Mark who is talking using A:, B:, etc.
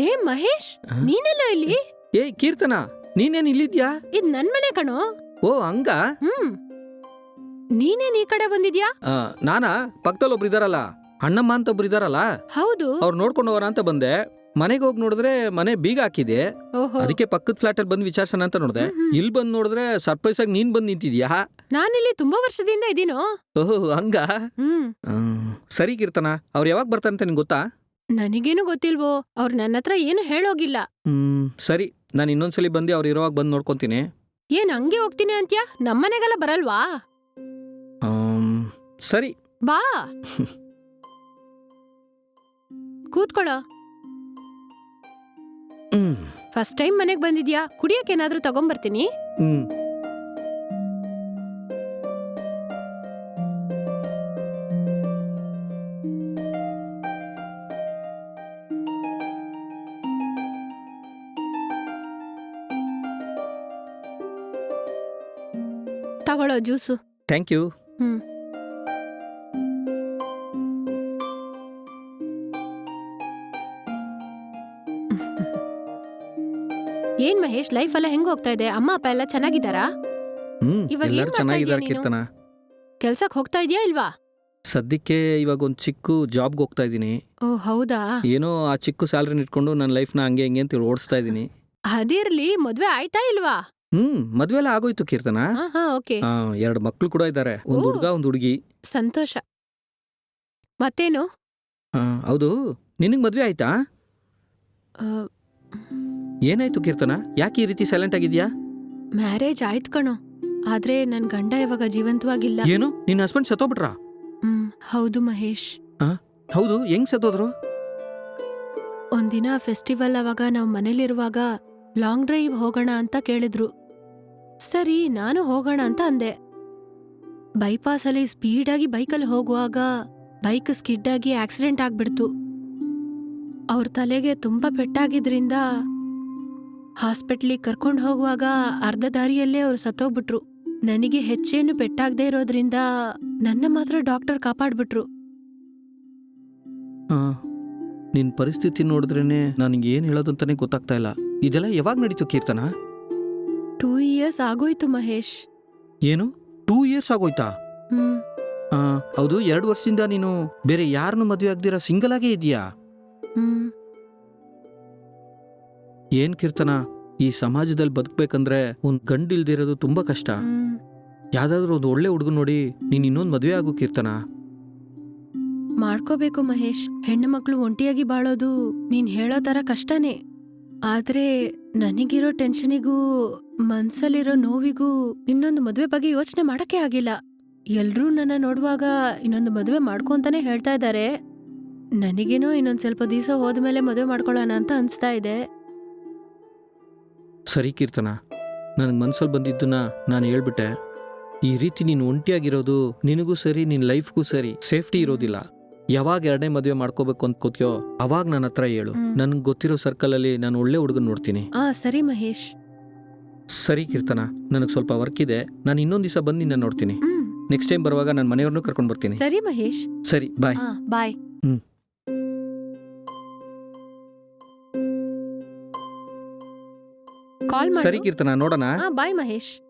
A: ಮಹೇಶ್ ನೀನೆಲ್ಲ ಇಲ್ಲಿ?
B: ಏ ಕೀರ್ತನ ನೀನೇನ್ ಇಲ್ಲಿದ್ಯಾ?
A: ಇದ್ ನನ್ ಮನೆ ಕಣೋ.
B: ಓ ಹಂಗ?
A: ಹ್ಮ್. ನೀನೇನ್ ಈ ಕಡೆ ಬಂದಿದ್ಯಾ?
B: ಆ, ನಾನಾ? ಪಕ್ಕದಲ್ಲಿ ಒಬ್ರು ಇದಾರಲ್ಲ. ಅಣ್ಣಮ್ಮ ಅಂತ ಒಬ್ರು ಇದಾರಲ್ಲ.
A: ಹೌದು.
B: ಅವ್ರು ನೋಡ್ಕೊಂಡು ಹೋಗೋಣ ಅಂತ ಬಂದೆ. ಮನೆಗೆ ಹೋಗಿ ನೋಡಿದ್ರೆ ಮನೆ ಬೀಗ ಹಾಕಿದೆ.
A: ಓಹೋ.
B: ಅದಕ್ಕೆ ಪಕ್ಕದ ಫ್ಲಾಟ್ ಅಲ್ಲಿ ಬಂದು ವಿಚಾರಿಸೋಣ ಅಂತ ನೋಡಿದೆ. ಇಲ್ಲಿ ಬಂದು ನೋಡಿದ್ರೆ ಸರ್ಪ್ರೈಸ್ ಆಗಿ ನೀನ್ ಬಂದು ನಿಂತಿದ್ಯಾ?
A: ನಾನಿಲ್ಲಿ ತುಂಬಾ ವರ್ಷದಿಂದ ಇದೀನೋ.
B: ಓಹೋ ಹಂಗ?
A: ಹ್ಮ್.
B: ಹ್ಮ್. ಸರಿ ಕೀರ್ತನ ಅವ್ರು ಯಾವಾಗ ಬರ್ತಾರಂತ ಅಂತ ನಿಂಗೆ ಗೊತ್ತಾ?
A: ನನಗೇನು ಗೊತ್ತಿಲ್ವೋ ಅವ್ರು ನನ್ನ ಹತ್ರ ಏನು ಹೇಳೋಗಿಲ್ಲ.
B: ಹ್ಮ್ ಸರಿ. ನಾನು ಇನ್ನೊಂದ್ಸಲಿ ಬಂದು ಅವ್ರು ಇರೋವಾಗ ಬಂದು ನೋಡ್ಕೊಂತೀನಿ.
A: ಏನ್ ಹಂಗೆ ಹೋಗ್ತೀನಿ ಅಂತ್ಯಾ? ನಮ್ಮನೆಗೆಲ್ಲ ಬರಲ್ವಾ?
B: ಆಮ್, ಸರಿ.
A: ಬಾ. ಕೂತ್ಕೊಳ್ಳೋ.
B: ಹ್ಮ್.
A: ಫಸ್ಟ್ ಟೈಮ್ ಮನೆಗ್ ಬಂದಿದ್ಯಾ? ಕುಡಿಯಕ್ ಏನಾದ್ರೂ ತಗೊಂಬರ್ತೀನಿ?
B: ಹ್ಮ್.
A: ತಗೊಳ್ಳೋ ಜ್ಯೂಸು.
B: Thank you.
A: ಹ್ಞೂ ಏನ್ ಮಹೇಶ್ ಲೈಫ್ ಎಲ್ಲ ಹೆಂಗ್ ಹೋಗ್ತಾ ಇದೆ? ಅಮ್ಮ ಅಪ್ಪ ಎಲ್ಲ ಚೆನ್ನಾಗಿದ್ದಾರಾ?
B: ಹ್ಮ್
A: ಇವಾಗ ಏನ್
B: ಎಲ್ಲರೂ
A: ಮಾಡ್ತಾ
B: ಚೆನ್ನಾಗಿದ್ದಾರೆ
A: ಇದೀಯ ನೀನು?
B: ಕೀರ್ತನ.
A: ಕೆಲ್ಸಕ್ ಹೋಗ್ತಾ ಇದೀಯಾ ಇಲ್ವಾ?
B: ಸದ್ಯಕ್ಕೆ ಇವಾಗ ಒಂದು ಚಿಕ್ಕ ಜಾಬ್ಗೆ ಹೋಗ್ತಾ ಇದ್ದೀನಿ
A: ಓ ಹೌದಾ?
B: ಏನೋ ಆ ಚಿಕ್ಕ ಸ್ಯಾಲ್ರಿನ ಇಟ್ಕೊಂಡು ನನ್ನ ಲೈಫ್ನ ಹಂಗೆ ಹಿಂಗೆ ಅಂತ ಓಡಿಸ್ತಾ ಇದ್ದೀನಿ
A: ಅದಿರ್ಲಿ ಮದುವೆ ಆಯ್ತಾ ಇಲ್ವಾ?
B: ಹ್ಮ್ ಮದ್ವೆ ಎಲ್ಲ ಆಗೋಯ್ತು ಕೀರ್ತನ?
A: ಹಾ ಹಾ ಓಕೆ.
B: ಎರಡು ಮಕ್ಳು ಕೂಡ ಇದ್ದಾರೆ. ಒಂದು
A: ಓ.
B: ಹುಡುಗ ಒಂದು ಹುಡುಗಿ.
A: ಸಂತೋಷ. ಮತ್ತೇನು?
B: ಹೌದು. ನಿನಗೆ ಮದ್ವೆ ಆಯ್ತಾ? ಏನಾಯ್ತು ಕೀರ್ತನ? ಯಾಕೆ ಈ ರೀತಿ ಸೈಲೆಂಟ್ ಆಗಿದ್ಯಾ?
A: ಮ್ಯಾರೇಜ್ ಆಯ್ತು ಕಣೋ. ಆದ್ರೆ ನನ್ ಗಂಡ ಇವಾಗ ಜೀವಂತವಾಗಿಲ್ಲ.
B: ಏನು? ನಿನ್ನ ಹಸ್ಬೆಂಡ್ ಸತ್ತೋಗ್ಬಿಟ್ರಾ?
A: ಹ್ಮ್ ಹೌದು ಮಹೇಶ್.
B: ಹೌದು. ಹೆಂಗ್ ಸತ್ತೋದ್ರು?
A: ಒಂದಿನ ಫೆಸ್ಟಿವಲ್ ಅವಾಗ ನಾವು ಮನೇಲಿರುವಾಗ ಲಾಂಗ್ ಡ್ರೈವ್ ಹೋಗೋಣ ಅಂತ ಕೇಳಿದ್ರು. ಸರಿ ನಾನು ಹೋಗೋಣ ಅಂತ ಅಂದೆ. ಬೈಪಾಸಲ್ಲಿ ಸ್ಪೀಡಾಗಿ ಬೈಕಲ್ಲಿ ಹೋಗುವಾಗ ಬೈಕ್ ಸ್ಕಿಡ್ ಆಗಿ ಆಕ್ಸಿಡೆಂಟ್ ಆಗ್ಬಿಡ್ತು. ಅವ್ರ ತಲೆಗೆ ತುಂಬಾ ಪೆಟ್ಟಾಗಿದ್ರಿಂದ ಹಾಸ್ಪಿಟ್ಲಿಗೆ ಕರ್ಕೊಂಡು ಹೋಗುವಾಗ ಅರ್ಧ ದಾರಿಯಲ್ಲೇ ಅವ್ರು ಸತ್ತೋಗ್ಬಿಟ್ರು. ನನಗೆ ಹೆಚ್ಚೇನು ಪೆಟ್ಟಾಗದೆ ಇರೋದ್ರಿಂದ ನನ್ನ ಮಾತ್ರ ಡಾಕ್ಟರ್ ಕಾಪಾಡ್ಬಿಟ್ರು.
B: ಆ, ನಿನ್ ಪರಿಸ್ಥಿತಿ ನೋಡಿದ್ರೇನೆ ನನಗೆ ಏನು ಹೇಳೋದು ಅಂತಾನೆ ಗೊತ್ತಾಗ್ತಾ ಇಲ್ಲ. ಇದೆಲ್ಲ ಯಾವಾಗ ನಡೀತು ಕೀರ್ತನ?
A: ಟೂ ಇಯರ್ಸ್ ಆಗೋಯ್ತು ಮಹೇಶ್.
B: ಏನು? ಟೂ ಇಯರ್ಸ್ ಆಗೋಯ್ತಾ?
A: ಹ್ಮ್.
B: ಆ, ಹೌದು ಎರಡು ವರ್ಷದಿಂದ ನೀನು ಬೇರೆ ಯಾರನ್ನು ಮದುವೆ ಆಗ್ದಿರ ಸಿಂಗಲ್ ಆಗೇ ಇದೆಯಾ
A: ಹ್ಮ್.
B: ಏನ್ ಕೀರ್ತನ ಈ ಸಮಾಜದಲ್ಲಿ ಬದುಕ್ಬೇಕಂದ್ರೆ ಒಂದು ಗಂಡು ಇಲ್ದಿರೋದು ತುಂಬಾ ಕಷ್ಟ.
A: ಹ್ಮ್.
B: ಯಾವ್ದಾದ್ರು ಒಂದು ಒಳ್ಳೆ ಹುಡುಗ ನೋಡಿ ನೀನು ಇನ್ನೊಂದು ಮದುವೆ ಆಗು ಕೀರ್ತನ.
A: ಮಾಡ್ಕೋಬೇಕು ಮಹೇಶ್. ಹೆಣ್ಣು ಮಕ್ಕಳು ಒಂಟಿಯಾಗಿ ಬಾಳೋದು ನೀನ್ ಹೇಳೋ ತರ ಕಷ್ಟನೇ. ಆದ್ರೆ ನನಗಿರೋ ಟೆನ್ಷನಿಗೂ ಮನ್ಸಲ್ಲಿರೋ ನೋವಿಗೂ ಇನ್ನೊಂದು ಮದುವೆ ಬಗ್ಗೆ ಯೋಚನೆ ಮಾಡಕ್ಕೆ ಆಗಿಲ್ಲ. ಎಲ್ರೂ ನನ್ನ ನೋಡುವಾಗ ಇನ್ನೊಂದು ಮದುವೆ ಮಾಡ್ಕೊಂತಾನೆ ಹೇಳ್ತಾ ಇದ್ದಾರೆ. ನನಗೇನೋ ಇನ್ನೊಂದು ಸ್ವಲ್ಪ ದಿವಸ ಹೋದ್ಮೇಲೆ ಮದುವೆ ಮಾಡ್ಕೊಳ್ಳೋಣ ಅಂತ ಅನ್ಸ್ತಾ ಇದೆ.
B: ಸರಿ ಕೀರ್ತನ, ನನಗೆ ಮನ್ಸಲ್ಲಿ ಬಂದಿದ್ದನ್ನ ನಾನು ಹೇಳ್ಬಿಟ್ಟೆ. ಈ ರೀತಿ ನೀನು ಒಂಟಿಯಾಗಿರೋದು ನಿನಗೂ ಸರಿ ನಿನ್ನ ಲೈಫ್ಗೂ ಸರಿ, ಸೇಫ್ಟಿ ಇರೋದಿಲ್ಲ. ಯಾವಾಗ ಎರಡನೇ ಮದುವೆ ಮಾಡ್ಕೋಬೇಕು ಅಂತ ಕೂತ್ಯೋ ಅವಾಗ ನನ್ನ ಹತ್ರ ಹೇಳು.
A: ನನ್
B: ನನ್ಗೆ ಗೊತ್ತಿರೋ ಸರ್ಕಲಲ್ಲಿ ನಾನು ಒಳ್ಳೆ ಹುಡುಗನ್ ನೋಡ್ತೀನಿ.
A: ಆ ಸರಿ ಮಹೇಶ್.
B: ಸರಿ ಕೀರ್ತನ ನನಗೆ ಸ್ವಲ್ಪ ವರ್ಕ್ ಇದೆ. ನಾನು ಇನ್ನೊಂದು ದಿವಸ ಬಂದು ನಿನ್ನ ನೋಡ್ತೀನಿ.
A: ಹ್ಮ್.
B: ನೆಕ್ಸ್ಟ್ ಟೈಮ್ ಬರುವಾಗ ನಾನು ಮನೆಯವ್ರನ್ನೂ ಕರ್ಕೊಂಡು ಬರ್ತೀನಿ.
A: ಸರಿ ಮಹೇಶ್.
B: ಸರಿ ಬಾಯ್
A: ಹಾ ಬಾಯ್. ಕಾಲ್
B: ಸರಿ
A: ಮಾಡಿ.
B: ಕೀರ್ತನ ನೋಡೋಣ.
A: ಹಾ ಬಾಯ್ ಮಹೇಶ್.